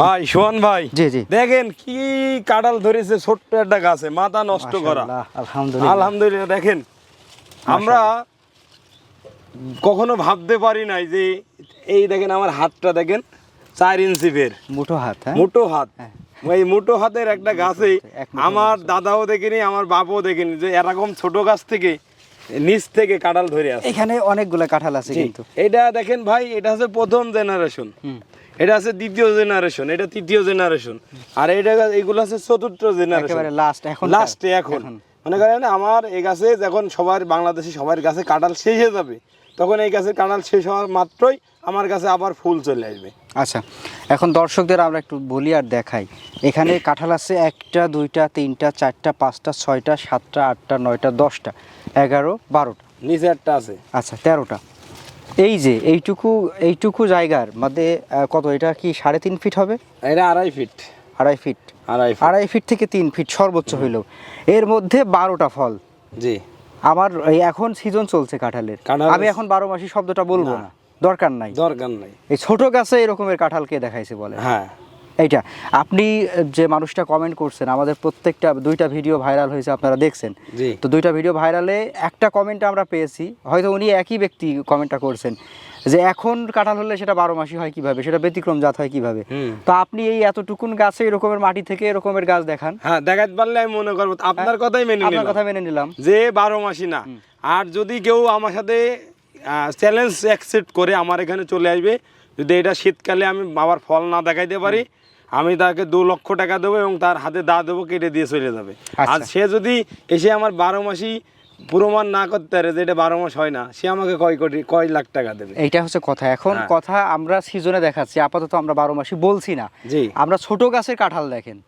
ভাই সোহান ভাই জি, জি। দেখেন কি কাঁঠাল ধরেছে ছোট্ট একটা গাছে মাথা নষ্ট করা। আলহামদুলিল্লাহ। আলহামদুলিল্লাহ দেখেন আমরা কখনো ভাবতে পারি নাই যে এই দেখেন আমার হাতটা দেখেন চার ইঞ্চি বের। মুঠো হাত হ্যাঁ? মুঠো হাত। হ্যাঁ। এই মুঠো হাতের একটা গাছে আমার দাদাও দেখিনি আমার বাবাও দেখিনি যে এরকম ছোট গাছ থেকে নিচ থেকে কাঁঠাল ধরে আসে। এখানে অনেকগুলো কাঁঠাল আছে কিন্তু। এটা দেখেন ভাই এটা হচ্ছে প্রথম জেনারেশন। এটা আছে দ্বিতীয় জেনারেশন এটা তৃতীয় জেনারেশন আর এটা এগুলো আছে চতুর্থ জেনারেশন লাস্ট এখন লাস্টে এখন। মনে করেন আমার এই গাছে যখন সবার বাংলাদেশে সবার গাছে কাঁঠাল শেষ হয়ে যাবে তখন এই গাছের কাঁঠাল শেষ হওয়ার মাত্রই আমার কাছে আবার ফুল চলে আসবে। আচ্ছা এখন দর্শকদের আমরা একটু বলি আর দেখাই। এখানে কাঁঠাল আছে একটা দুইটা তিনটা চারটা পাঁচটা ছয়টা সাতটা আটটা নয়টা দশটা এগারো বারোটা। নিচে একটা আছে। আচ্ছা তেরোটা। এই যে এইটুকু এইটুকু জায়গার মধ্যে কত? এটা কি সাড়ে তিন ফিট হবে? এটা আড়াই ফিট। আড়াই ফিট? আড়াই আড়াই ফিট থেকে তিন ফিট সর্বোচ্চ হইল। এর মধ্যে বারোটা ফল। জি। আমার এখন সিজন চলছে কাঁঠালের। আমি এখন বারো মাসি শব্দটা বলব না। না। দরকার নাই। দরকার নাই। এই ছোট গাছে এরকমের কাঁঠালকে দেখাইছে বলে? হ্যাঁ। এইটা। আপনি যে মানুষটা কমেন্ট করছেন আমাদের প্রত্যেকটা দুইটা ভিডিও ভাইরাল হয়েছে আপনারা দেখছেন। তো দুইটা ভিডিও ভাইরালে একটা কমেন্ট আমরা পেয়েছি হয়তো উনি একই ব্যক্তি কমেন্টটা করছেন যে এখন কাঁঠাল হলে সেটা বারো মাসি হয় কীভাবে সেটা ব্যতিক্রম জাত হয় কীভাবে। তো আপনি এই এতটুকুন গাছে এরকমের মাটি থেকে এরকমের গাছ দেখান। হ্যাঁ দেখাতে পারলে আমি মনে করব আপনার কথাই মেনে আপনার কথা মেনে নিলাম। যে বারো মাসি না। আর যদি কেউ আমার সাথে চ্যালেঞ্জ অ্যাকসেপ্ট করে আমার এখানে চলে আসবে যদি এটা শীতকালে আমি বাবার ফল না দেখাইতে পারি আমি তাকে দু লক্ষ টাকা দেবো এবং তার হাতে দা দেবো কেটে দিয়ে চলে যাবে। আচ্ছা। আর সে যদি এসে আমার বারো মাসি প্রমাণ না করতে পারে যে এটা বারো মাস হয় না সে আমাকে কয় কোটি কয় লাখ টাকা দেবে। এইটা হচ্ছে কথা। এখন হ্যাঁ। কথা আমরা সিজনে দেখাচ্ছি আপাতত আমরা বারো মাসি বলছি না। জি। আমরা ছোট গাছের কাঁঠাল দেখেন।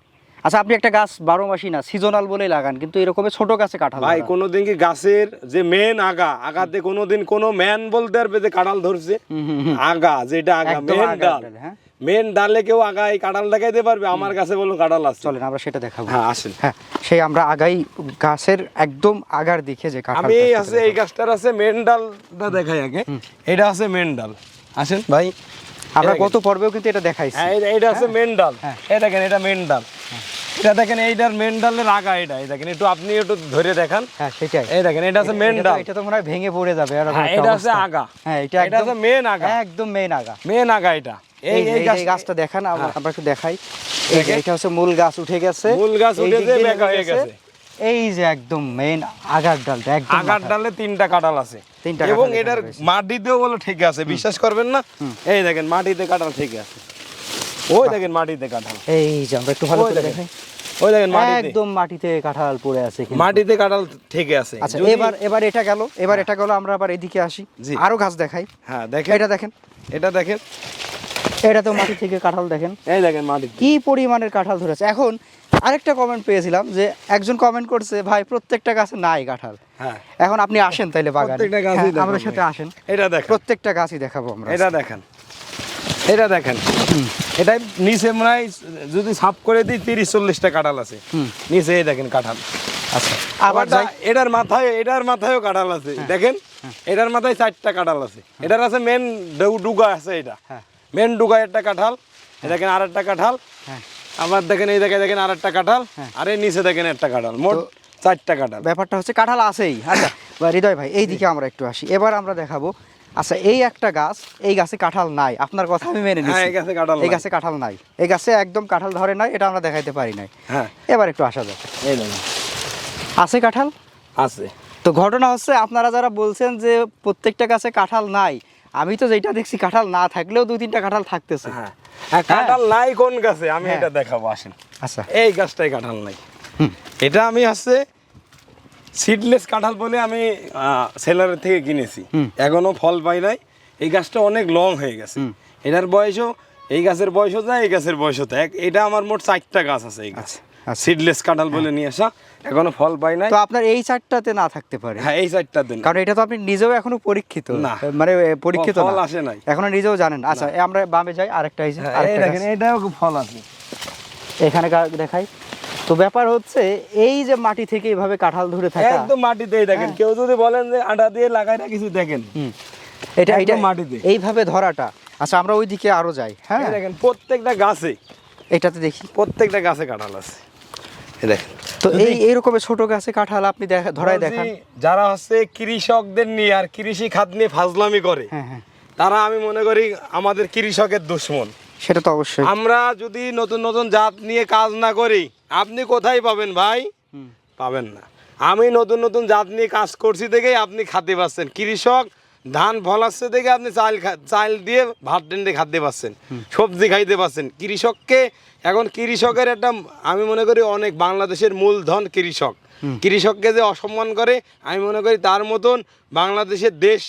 আচ্ছা আপনি একটা গাছ বারো মাসি না সিজনাল বলেই লাগান কিন্তু এরকমের ছোট গাছে কাঁঠাল ভাই। কোনোদিন কি গাছের যে মেন আগা আগাতে কোনোদিন কোনো ম্যান বলতে পারবে যে কাঁঠাল ধরছে। আগা যেটা আগা মেন ডাল হ্যাঁ। মেন ডালে কেউ আগা এই কাঁঠাল দেখাইতে পারবে আমার কাছে বলো কাঁঠাল আছে। চলেন আমরা সেটা দেখাবো। হ্যাঁ আসেন। হ্যাঁ সেই আমরা আগাই গাছের একদম আগার দিকে যে কাঁঠাল আমি আছে এই গাছটার আছে মেন ডালটা দেখাই আগে। এটা আছে মেন ডাল। আসেন। ভাই আমরা গত পর্বেও কিন্তু এটা দেখাইছি। হ্যাঁ এটা- আছে মেন ডাল। হ্যাঁ। এই দেখেন এটা মেন ডাল। এটা দেখেন এইটার মেন ডালের আগা এটা। এই দেখেন একটু আপনি একটু ধরে দেখান। হ্যাঁ সেটাই। এই দেখেন এটা আছে মেন ডাল। এটা তো মনে হয় ভেঙে পড়ে যাবে হ্যাঁ এটা আছে আগা। হ্যাঁ এটা এটা একদম আছে মেন আগা। একদম মেন আগা। মেন আগা এটা। এই এই গাছটা দেখান আমরা হ্যাঁ। একটু দেখাই। এটা হচ্ছে মূল গাছ উঠে গেছে। মূল গাছ উঠে হয়ে গেছে। এই যে একদম মেইন আগার ডালটা একদম আগার ডালে তিনটা কাঁঠাল আছে। তিনটা এবং এটার মাটিতেও বলে ঠিক আছে বিশ্বাস করবেন না? এই দেখেন মাটিতে কাঁঠাল ঠিক আছে। ওই দেখেন মাটিতে কাঁঠাল। এই যে আমরা একটু ভালো করে। দেখাই। ওই দেখেন মাটিতে। একদম মাটিতে কাঁঠাল পড়ে আছে মাটিতে কাঁঠাল থেকে আছে। আচ্ছা এবার এবার এটা গেল এবার এটা গেল আমরা আবার এদিকে আসি। আরও গাছ দেখাই। হ্যাঁ দেখেন। এটা দেখেন। এটা দেখেন। এটা তো মাটি থেকে কাঁঠাল দেখেন। এই দেখেন মাটিতে কি পরিমাণের কাঁঠাল ধরেছে। এখন আরেকটা কমেন্ট পেয়েছিলাম যে একজন কমেন্ট করছে ভাই প্রত্যেকটা গাছে নাই কাঁঠাল। হ্যাঁ। এখন আপনি আসেন তাইলে বাগানে। হ্যাঁ, আমাদের সাথে আসেন। এটা দেখেন। প্রত্যেকটা গাছই দেখাবো আমরা। এটা দেখেন। এটা দেখেন। এটা নিচে মনে হয় যদি সাফ করে দিই তিরিশ চল্লিশটা কাঁঠাল আছে। নিচে এই দেখেন কাঁঠাল। আচ্ছা। আবার হ্যাঁ। এটার মাথায় এটার মাথায়ও কাঁঠাল আছে। দেখেন? এটার মাথায় চারটা কাঁঠাল আছে। এটার আছে মেন ডুগা আছে এটা। হ্যাঁ। মেন ডুগা একটা কাঁঠাল দেখেন আর একটা কাঁঠাল। হ্যাঁ। আবার দেখেন এই দেখে দেখেন আর একটা কাঁঠাল আর এই নিচে দেখেন একটা কাঁঠাল মোট চারটা কাঁঠাল। ব্যাপারটা হচ্ছে কাঁঠাল আছেই। আচ্ছা হৃদয় ভাই এই দিকে আমরা একটু আসি। এবার আমরা দেখাবো আচ্ছা এই একটা গাছ এই গাছে কাঁঠাল নাই আপনার কথা আমি মেনে হ্যাঁ নিচ্ছি এই গাছে কাঁঠাল এই গাছে কাঁঠাল নাই। এই গাছে একদম কাঁঠাল ধরে নাই এটা আমরা দেখাইতে পারি নাই। হ্যাঁ। এবার একটু আসা যাক। এই আছে কাঁঠাল? আছে। তো ঘটনা হচ্ছে আপনারা যারা বলছেন যে প্রত্যেকটা গাছে কাঁঠাল নাই আমি তো যেটা দেখছি কাঁঠাল না থাকলেও দুই তিনটা কাঁঠাল থাকতেছে। হ্যাঁ। হ্যাঁ, কাঁঠাল নাই কোন গাছে? আমি হ্যাঁ। এটা দেখাবো আসেন। আচ্ছা। এই গাছটাই কাঁঠাল নাই। এটা আমি হচ্ছে সিডলেস কাঁঠাল বলে আমি সেলারের থেকে কিনেছি। এখনও ফল পাই নাই। এই গাছটা অনেক লং হয়ে গেছে। এটার বয়সও এই গাছের বয়সও যায় এই গাছের বয়সও যায় এটা আমার মোট চারটা গাছ আছে এই গাছ আচ্ছা, আচ্ছা। সিডলেস কাঁঠাল বলে নিয়ে আসা। এখনও ফল পাই নাই। তো আপনার এই চারটাতে না থাকতে পারে। হ্যাঁ এই চারটা দিন। কারণ এটা তো আপনি নিজেও এখনও পরীক্ষিত। না। মানে পরীক্ষিত ফল আসে নাই। এখনও নিজেও জানেন। আচ্ছা আমরা বামে যাই আরেকটা এই হ্যাঁ, দেখেন। এটাও ফল আছে। এখানে দেখাই। তো ব্যাপার হচ্ছে এই যে মাটি থেকে এইভাবে কাঁঠাল ধরে থাকে। একদম মাটিতেই দেখেন। হ্যাঁ। কেউ যদি বলেন যে আটা দিয়ে লাগাই না কিছু দেখেন। এটা এটা মাটিতে। এইভাবে ধরাটা। আচ্ছা আমরা ওইদিকে আরও যাই। হ্যাঁ। দেখেন প্রত্যেকটা গাছে এটাতে দেখি। প্রত্যেকটা গাছে কাঁঠাল আছে। দেখেন। তো এই এরকমের ছোট গাছে কাঁঠাল আপনি দেখা ধরাই দেখান। যারা হচ্ছে কৃষকদের নিয়ে আর কৃষি খাত নিয়ে ফাজলামি করে হ্যাঁ হ্যাঁ। তারা আমি মনে করি আমাদের কৃষকের দুশ্মন। সেটা তো অবশ্যই। আমরা যদি নতুন নতুন জাত নিয়ে কাজ না করি আপনি কোথায় পাবেন ভাই? পাবেন না। আমি নতুন নতুন জাত নিয়ে কাজ করছি দেখেই আপনি খাতে পাচ্ছেন কৃষক ধান ফলাচ্ছে দেখে আপনি চাল চাল দিয়ে ভাত টেন্ডে খাতে পাচ্ছেন। সবজি খাইতে পাচ্ছেন। কৃষককে এখন কৃষকের একটা আমি মনে করি অনেক বাংলাদেশের মূলধন কৃষক। কৃষককে যে অসম্মান করে আমি মনে করি তার মতন বাংলাদেশের দেশ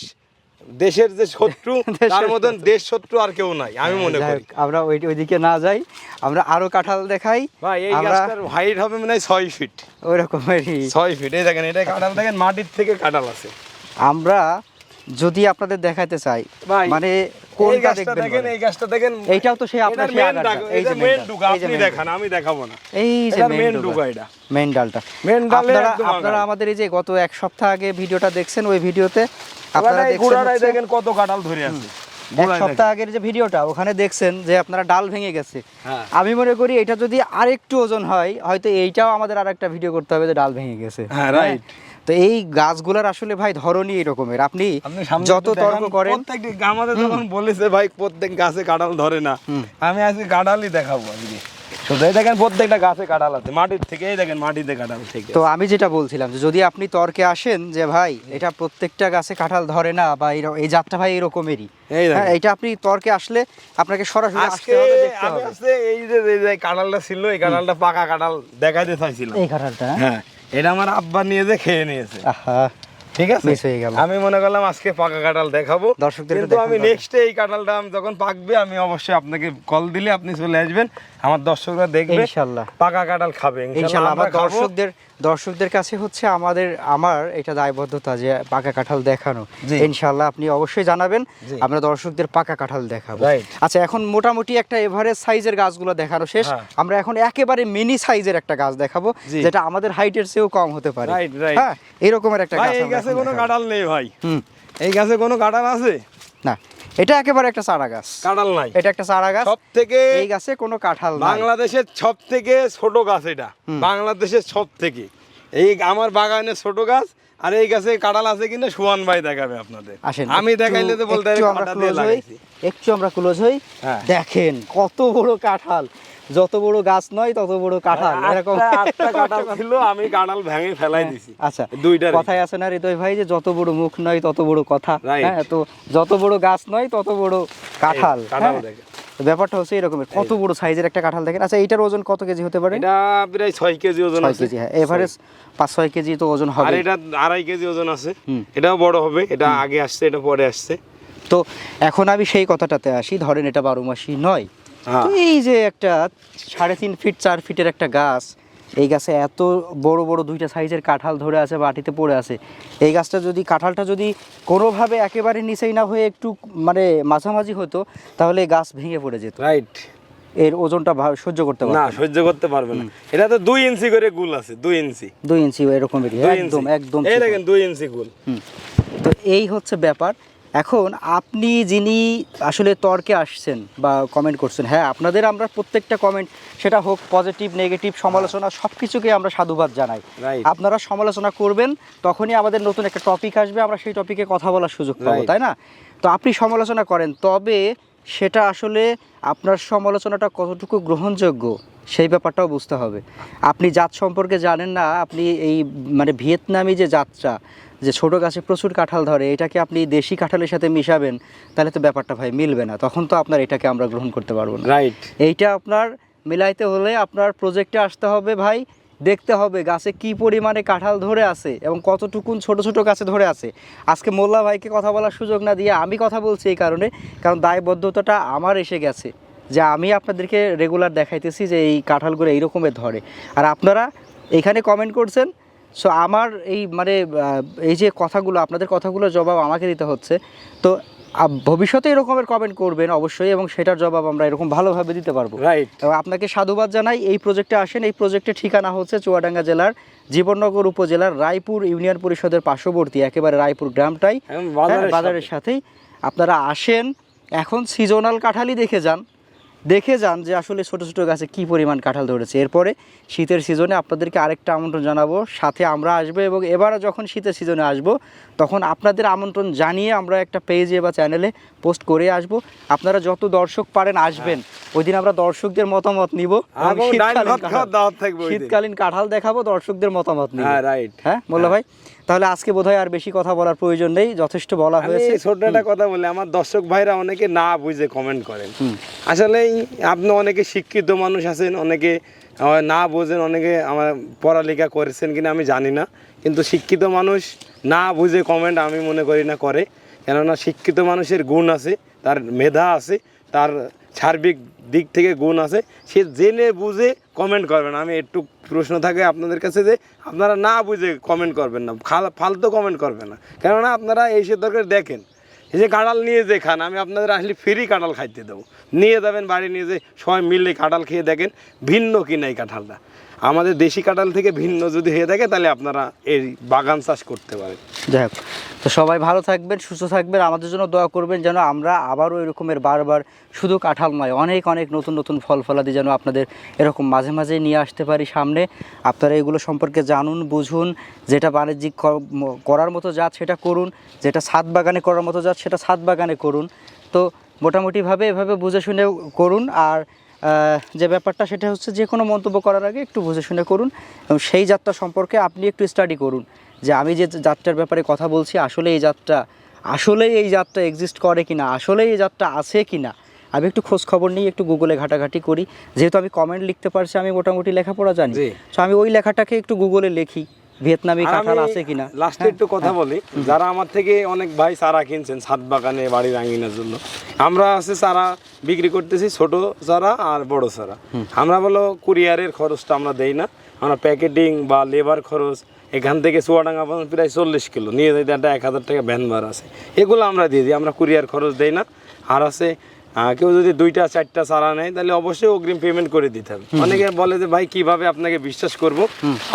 দেশের যে শত্রু তার মতন দেশ শত্রু আর কেউ নাই আমি মনে করি। আমরা ওই ওইদিকে না যাই আমরা আরও কাঁঠাল দেখাই। ভাই এই গাছটার হাইট হবে মানে হয় ছয় ফিট ওই রকমেরই ছয় ফিট এই দেখেন এটা কাঁঠাল দেখেন মাটির থেকে কাঁঠাল আছে। আমরা যদি আপনাদের দেখাতে চাই মানে কোনটা গাছটা দেখবেন দেখেন এই গাছটা দেখেন এইটাও তো সেই আপনার main এই যে main ডুগা, আপনি দেখান আমি দেখাবো না। এই যে মেন ডুগা এটা। মেন ডালটা। Main ডালে আপনারা আপনারা আমাদের এই যে গত এক সপ্তাহ আগে ভিডিওটা দেখছেন ওই ভিডিওতে আপনারা দেখছেন দেখেন কত কাঁঠাল ধরে আছে। এক সপ্তাহ আগের যে ভিডিওটা ওখানে দেখছেন যে আপনারা ডাল ভেঙে গেছে। হ্যাঁ। আমি মনে করি এটা যদি আরেকটু ওজন হয় হয়তো এইটাও আমাদের আরেকটা ভিডিও করতে হবে যে ডাল ভেঙে গেছে। হ্যাঁ, right. তো এই গাছগুলোর আসলে ভাই ধরনই এরকমের। আপনি যত তর্ক করেন আমাদের যখন বলেছে ভাই প্রত্যেক গাছে কাঁঠাল ধরে না। আমি আজকে কাঁঠালই দেখাবো আজকে। দেখেন প্রত্যেকটা গাছে কাঁঠাল আছে মাটির থেকে দেখেন মাটিতে কাঁঠাল থেকে তো আমি যেটা বলছিলাম যে যদি আপনি তর্কে আসেন যে ভাই এটা প্রত্যেকটা গাছে কাঁঠাল ধরে না বা এই জাতটা ভাই এরকমেরই। হ্যাঁ এটা আপনি তর্কে আসলে আপনাকে সরাসরি আসতে হবে দেখতে হবে। এই যে কাঁঠালটা ছিল এই কাঁঠালটা পাকা কাঁঠাল দেখাইতে চাইছিলাম। এই কাঁঠালটা? হ্যাঁ? এটা আমার আব্বা নিয়ে যে খেয়ে নিয়েছে। ঠিক আছে? হয়ে গেল। আমি মনে করলাম আজকে পাকা কাঁঠাল দেখাবো। দর্শকদের কিন্তু আমি নেক্সটে এই কাঁঠালটা আমি যখন পাকবে আমি অবশ্যই আপনাকে কল দিলে আপনি চলে আসবেন। আমার দর্শকরা দেখবে। ইনশাল্লাহ। পাকা কাঁঠাল খাবে। ইনশাল্লাহ আমার দর্শকদের দর্শকদের কাছে হচ্ছে আমাদের আমার এটা দায়বদ্ধতা যে পাকা কাঁঠাল দেখানো। ইনশাল্লাহ আপনি অবশ্যই জানাবেন আমরা দর্শকদের পাকা কাঁঠাল দেখাবো। আচ্ছা এখন মোটামুটি একটা এভারেজ সাইজের গাছগুলো দেখানো শেষ। হ্যাঁ। আমরা এখন একেবারে মিনি সাইজের একটা গাছ দেখাবো যেটা আমাদের হাইটের চেয়েও কম হতে পারে. হ্যাঁ এরকমের একটা গাছ এই গাছে কোনো। কাঁঠাল নেই ভাই। হুম। এই গাছে কোনো কাঁঠাল আছে? না এটা একেবারে একটা চারা গাছ। কাঁঠাল নাই। এটা একটা চারা গাছ। সব থেকে এই গাছে কোনো কাঁঠাল বাংলাদেশের সব থেকে ছোট গাছ এটা। বাংলাদেশের সব থেকে এই আমার বাগানের ছোট গাছ আর এই গাছে কাঁঠাল আছে কিনা সুহান ভাই দেখাবে আপনাদের। আসেন আমি দেখাইলে তো বলতে একটু আমরা ক্লোজ হই। লাগাইছি। একটু আমরা ক্লোজ হই। হ্যাঁ। দেখেন কত বড় কাঁঠাল। যত বড় গাছ নয় তত বড় কাঁঠাল এরকম। আটটা- আটটা কাঁঠাল ছিল আমি কাঁঠাল ভেঙে ফেলাই দিছি। আচ্ছা দুইটা। কথায় আছে না হৃদয় ভাই যে যত বড় মুখ নয় তত বড় কথা। হ্যাঁ তো যত বড় গাছ নয় তত বড় কাঁঠাল। হ্যাঁ? দেখেন। ব্যাপারটা হচ্ছে এরকমের। কত বড় সাইজের একটা কাঁঠাল দেখেন? আচ্ছা এইটার ওজন কত কেজি হতে পারে? এটা প্রায় ছয় কেজি ওজন ছয় আছে। কেজি হ্যাঁ এভারেজ পাঁচ ছয় কেজি তো ওজন আর এটা আড়াই কেজি ওজন আছে। এটাও বড় হবে এটা আগে আসছে এটা পরে আসছে। তো এখন আমি সেই কথাটাতে আসি ধরেন এটা বারো মাসি নয় এই যে একটা সাড়ে তিন ফিট চার ফিটের একটা গাছ এই গাছে এত বড় বড় দুইটা সাইজের কাঁঠাল ধরে আছে বাটিতে পড়ে আছে। এই গাছটা যদি কাঁঠালটা যদি কোনোভাবে একেবারে নিচেই না হয়ে একটু মানে মাঝামাঝি হতো তাহলে এই গাছ ভেঙে পড়ে যেত। রাইট এর ওজনটা সহ্য করতে পারবে না সহ্য করতে পারবে না। এটা তো দুই ইঞ্চি করে গুল আছে দুই ইঞ্চি। দুই ইঞ্চি ইঞ্চি। একদম একদম এই দেখেন দুই ইঞ্চি গুল। হুম। তো এই হচ্ছে ব্যাপার। এখন আপনি যিনি আসলে তর্কে আসছেন বা কমেন্ট করছেন হ্যাঁ আপনাদের আমরা প্রত্যেকটা কমেন্ট সেটা হোক পজিটিভ নেগেটিভ সমালোচনা সব কিছুকে আমরা সাধুবাদ জানাই। আপনারা সমালোচনা করবেন তখনই আমাদের নতুন একটা টপিক আসবে আমরা সেই টপিকে কথা বলার সুযোগ পাবো তাই না? তো আপনি সমালোচনা করেন তবে সেটা আসলে আপনার সমালোচনাটা কতটুকু গ্রহণযোগ্য সেই ব্যাপারটাও বুঝতে হবে। আপনি জাত সম্পর্কে জানেন না আপনি এই মানে ভিয়েতনামি যে জাতটা যে ছোট গাছে প্রচুর কাঁঠাল ধরে এটাকে আপনি দেশি কাঁঠালের সাথে মিশাবেন তাহলে তো ব্যাপারটা ভাই মিলবে না। তখন তো আপনার এটাকে আমরা গ্রহণ করতে পারব না। রাইট এইটা আপনার মিলাইতে হলে আপনার প্রজেক্টে আসতে হবে ভাই দেখতে হবে গাছে কি পরিমাণে কাঁঠাল ধরে আছে এবং কতটুকুন ছোট ছোট গাছে ধরে আছে। আজকে মোল্লা ভাইকে কথা বলার সুযোগ না দিয়ে আমি কথা বলছি এই কারণে কারণ দায়বদ্ধতাটা আমার এসে গেছে যে আমি আপনাদেরকে রেগুলার দেখাইতেছি যে এই কাঁঠালগুলো এইরকমের ধরে। আর আপনারা এখানে কমেন্ট করছেন সো আমার এই মানে এই যে কথাগুলো আপনাদের কথাগুলোর জবাব আমাকে দিতে হচ্ছে। তো ভবিষ্যতে এরকমের কমেন্ট করবেন অবশ্যই এবং সেটার জবাব আমরা এরকম ভালোভাবে দিতে পারব। রাইট এবং আপনাকে সাধুবাদ জানাই এই প্রজেক্টে আসেন। এই প্রজেক্টের ঠিকানা হচ্ছে চুয়াডাঙ্গা জেলার জীবননগর উপজেলার রায়পুর ইউনিয়ন পরিষদের পার্শ্ববর্তী একেবারে রায়পুর গ্রামটাই। হ্যাঁ, বাজারের বাজারের সাথেই। আপনারা আসেন এখন সিজনাল কাঁঠালই দেখে যান। দেখে যান যে আসলে ছোট ছোট গাছে কি পরিমাণ কাঁঠাল ধরেছে। এরপরে শীতের সিজনে আপনাদেরকে আরেকটা আমন্ত্রণ জানাব। সাথে আমরা আসব এবং এবারে যখন শীতের সিজনে আসব তখন আপনাদের আমন্ত্রণ জানিয়ে আমরা একটা পেজে বা চ্যানেলে পোস্ট করে আসব। আপনারা যত দর্শক পারেন আসবেন। ওই দিন আমরা দর্শকদের মতামত নিব। শীতকালীন কাঁঠাল- দেখাবো দর্শকদের মতামত নিব। হ্যাঁ রাইট হ্যাঁ মোল্লা ভাই? তাহলে আজকে বোধহয় আর বেশি কথা বলার প্রয়োজন নেই যথেষ্ট বলা হয়েছে। ছোট একটা কথা বলি আমার দর্শক ভাইরা অনেকে না বুঝে কমেন্ট করেন। আসলে আপনি অনেকে শিক্ষিত মানুষ আছেন অনেকে না বোঝেন অনেকে আমার পড়ালেখা করেছেন কিনা আমি জানি না কিন্তু শিক্ষিত মানুষ না বুঝে কমেন্ট আমি মনে করি না করে। কেননা শিক্ষিত মানুষের গুণ আছে তার মেধা আছে তার সার্বিক দিক থেকে গুণ আছে, সে জেনে বুঝে কমেন্ট করবেন। আমি একটু প্রশ্ন থাকে আপনাদের কাছে যে, আপনারা না বুঝে কমেন্ট করবেন না ফালতু কমেন্ট করবেন না। কেননা আপনারা এই সে দরকার দেখেন, এই যে কাঁড়াল নিয়ে যে খান, আমি আপনাদের আসলে ফ্রি কাঁঠাল খাইতে দেবো। নিয়ে যাবেন বাড়ি নিয়ে যে সবাই মিলে কাঁঠাল খেয়ে দেখেন, ভিন্ন কি নাই কাঁঠালটা। আমাদের দেশি কাঁঠাল থেকে ভিন্ন যদি হয়ে থাকে, তাহলে আপনারা এই বাগান চাষ করতে পারেন। যাই হোক, তো সবাই ভালো থাকবেন, সুস্থ থাকবেন, আমাদের জন্য দোয়া করবেন যেন আমরা আবারও এরকমের বারবার শুধু কাঁঠাল নয়, অনেক অনেক নতুন নতুন ফল ফলাদি যেন আপনাদের এরকম মাঝে মাঝে নিয়ে আসতে পারি সামনে। আপনারা এগুলো সম্পর্কে জানুন, বুঝুন, যেটা বাণিজ্যিক করার মতো জাত সেটা করুন, যেটা ছাদ বাগানে করার মতো জাত সেটা ছাদ বাগানে করুন। তো মোটামুটিভাবে এভাবে বুঝে শুনে করুন, আর যে ব্যাপারটা সেটা হচ্ছে যে কোনো মন্তব্য করার আগে একটু বুঝে শুনে করুন এবং সেই যাত্রা সম্পর্কে আপনি একটু স্টাডি করুন। যে আমি যে যাত্রার ব্যাপারে কথা বলছি আসলে এই যাত্রা আসলেই এই যাত্রা এক্সিস্ট করে কি না আসলেই এই যাত্রা আছে কি না আমি একটু খোঁজ খবর নিয়ে একটু গুগলে ঘাটাঘাটি করি। যেহেতু আমি কমেন্ট লিখতে পারছি আমি মোটামুটি লেখাপড়া জানি। তো আমি ওই লেখাটাকে একটু গুগলে লিখি। ভিয়েতনামি কাঁঠাল আছে কিনা? লাস্টে একটু কথা বলি যারা আমার থেকে অনেক ভাই চারা কিনছেন ছাদ বাগানে বাড়ির আঙিনার জন্য। আমরা আছে চারা বিক্রি করতেছি ছোট চারা আর বড় চারা। আমরা বলো কুরিয়ারের খরচটা আমরা দেই না। আমরা প্যাকেটিং বা লেবার খরচ এখান থেকে চুয়াডাঙ্গা পর্যন্ত প্রায় চল্লিশ কিলো। নিয়ে যেতে একটা এক হাজার টাকা ভ্যান ভাড়া আছে। এগুলো আমরা দিয়ে দিই আমরা কুরিয়ার খরচ দেই না। আর আছে কেউ যদি দুইটা চারটা চারা নেয় তাহলে অবশ্যই অগ্রিম পেমেন্ট করে দিতে হবে। অনেকে বলে যে ভাই কীভাবে আপনাকে বিশ্বাস করব?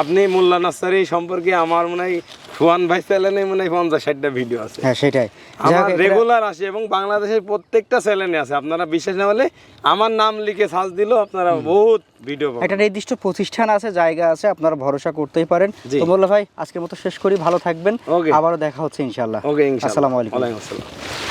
আপনি মোল্লা নার্সারি সম্পর্কে আমার মনে হয় ফুয়ান ভাই চ্যানেলে মনে হয় পঞ্চাশ ষাটটা ভিডিও আছে। হ্যাঁ সেটাই। আমার রেগুলার আসে এবং বাংলাদেশের প্রত্যেকটা চ্যানেলে আছে। আপনারা বিশ্বাস না হলে আমার নাম লিখে সার্চ দিলেও আপনারা বহুত ভিডিও একটা নির্দিষ্ট প্রতিষ্ঠান আছে জায়গা আছে আপনারা ভরসা করতেই পারেন। তো মোল্লা ভাই আজকের মতো শেষ করি। ভালো থাকবেন. আবারও দেখা হচ্ছে ইনশাল্লাহ ওকে ইনশাআল্লাহ। আসসালামু আলাইকুম। ওয়ালাইকুম আসসালাম।